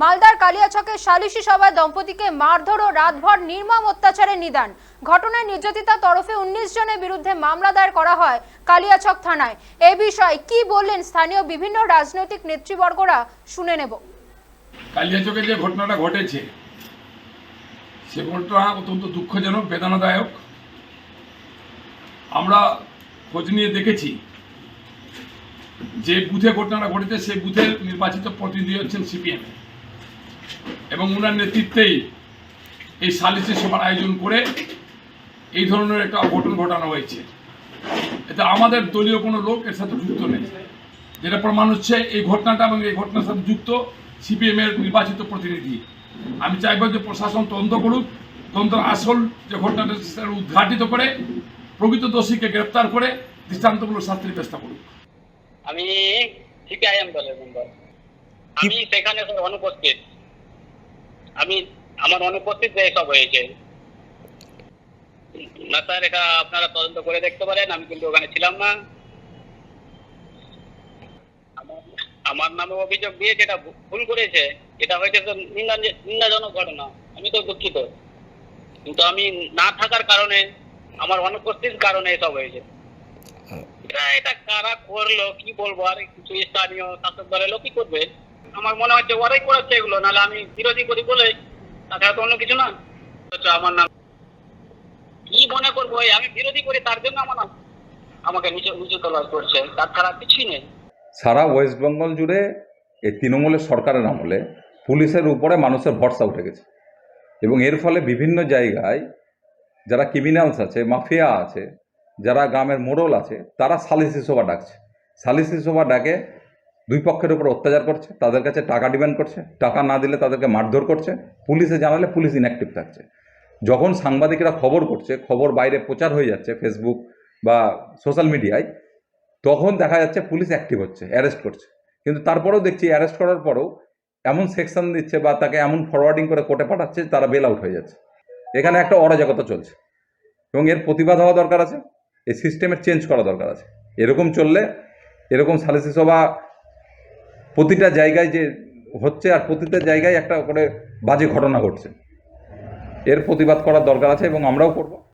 মালদার কালিয়াচকের সালিশি সভায় দম্পতিকে মারধর ও রাতভর নির্মম অত্যাচারের নিদান। ঘটনায় নির্যাতিতা তরফে উনিশ জনের বিরুদ্ধে মামলা দায়ের করা হয় কালিয়াচক থানায়। এ বিষয়ে কি বললেন স্থানীয় বিভিন্ন রাজনৈতিক নেতৃবর্গরা শুনে নেব। কালিয়াচকে যে ঘটনাটা ঘটেছে, সে ঘটনা অত্যন্ত দুঃখজনক, বেদনাদায়ক। আমরা খোঁজ নিয়ে দেখেছি, যে বুথে ঘটনাটা ঘটেছে, সেই বুথের নির্বাচিত প্রতিনিধি হচ্ছেন সিপিএম এবং ওনার নেতৃত্বেই এই সালিসি সভার আয়োজন করে এই ধরনের একটা অঘটন ঘটানো হয়েছে। এতে আমাদের দলীয় কোনো লোক এর সাথে যুক্ত নেই। যেটা প্রমাণ হচ্ছে এই ঘটনাটা এবং এই ঘটনার সাথে যুক্ত সিপিএম এর নির্বাচিত প্রতিনিধি। আমি চাইব যে প্রশাসন তদন্ত করুক তদন্ত আসল যে ঘটনাটা সেটা উদ্ঘাটিত করে প্রকৃত দোষীকে গ্রেপ্তার করে দৃষ্টান্তমূলক শাস্তির ব্যবস্থা করুক। আমি সিপিআইএম দলের মেম্বার। আমি সেখানে স্যার অনুপস্থিত। আমি আমার অনুপস্থিত এসব হয়েছে। না স্যার এটা আপনারা তদন্ত করে দেখতে পারেন আমি কিন্তু ওখানে ছিলাম না। আমার- নামে অভিযোগ দিয়ে যেটা ভুল করেছে এটা হয়েছে তো নিন্দাজনক ঘটনা। আমি তো দুঃখিত। কিন্তু আমি না থাকার কারণে আমার অনুপস্থিতির কারণে এসব হয়েছে। এটা এটা কারা করল কি বলব আর কিছু স্থানীয় শাসক দলের লোক কি করবে। আমার মনে হচ্ছে ওরাই করাচ্ছে এগুলো, নাহলে আমি বিরোধী করি বলে তাছাড়া তো অন্য কিছু না। আমার নাম কি মনে করব আমি বিরোধী করি, তার জন্য আমার নাম আমাকে নিচু নিচু তলা করছে। তাছাড়া কিছুই নেই। সারা ওয়েস্ট বেঙ্গল জুড়ে এই তৃণমূলের সরকারের আমলে পুলিশের উপরে মানুষের ভরসা উঠে গেছে। এবং এর ফলে বিভিন্ন জায়গায় যারা ক্রিমিনালস আছে মাফিয়া আছে, যারা গ্রামের মোড়ল আছে, তারা সালিসি সভা ডাকছে। সালিসি সভা ডাকে দুই পক্ষের উপর অত্যাচার করছে, তাদের কাছে টাকা ডিমান্ড করছে, টাকা না দিলে তাদেরকে মারধর করছে, পুলিশে জানালে পুলিশ ইনঅ্যাক্টিভ থাকছে। যখন সাংবাদিকরা খবর করছে, খবর বাইরে প্রচার হয়ে যাচ্ছে ফেসবুক বা সোশ্যাল মিডিয়ায় তখন দেখা যাচ্ছে পুলিশ অ্যাক্টিভ হচ্ছে অ্যারেস্ট করছে। কিন্তু তারপরেও দেখছি অ্যারেস্ট করার পরেও এমন সেকশন দিচ্ছে বা তাকে এমন ফরওয়ার্ডিং করে কোর্টে পাঠাচ্ছে তারা বেল আউট হয়ে যাচ্ছে। এখানে একটা অরাজকতা চলছে এবং এর প্রতিবাদ হওয়া দরকার আছে, এই সিস্টেমের চেঞ্জ করা দরকার আছে। এরকম চললে, এরকম সালিসি সভা প্রতিটা জায়গায় যে হচ্ছে আর প্রতিটা জায়গায় একটা করে বাজে ঘটনা ঘটছে। এর প্রতিবাদ করার দরকার আছে এবং আমরাও করব।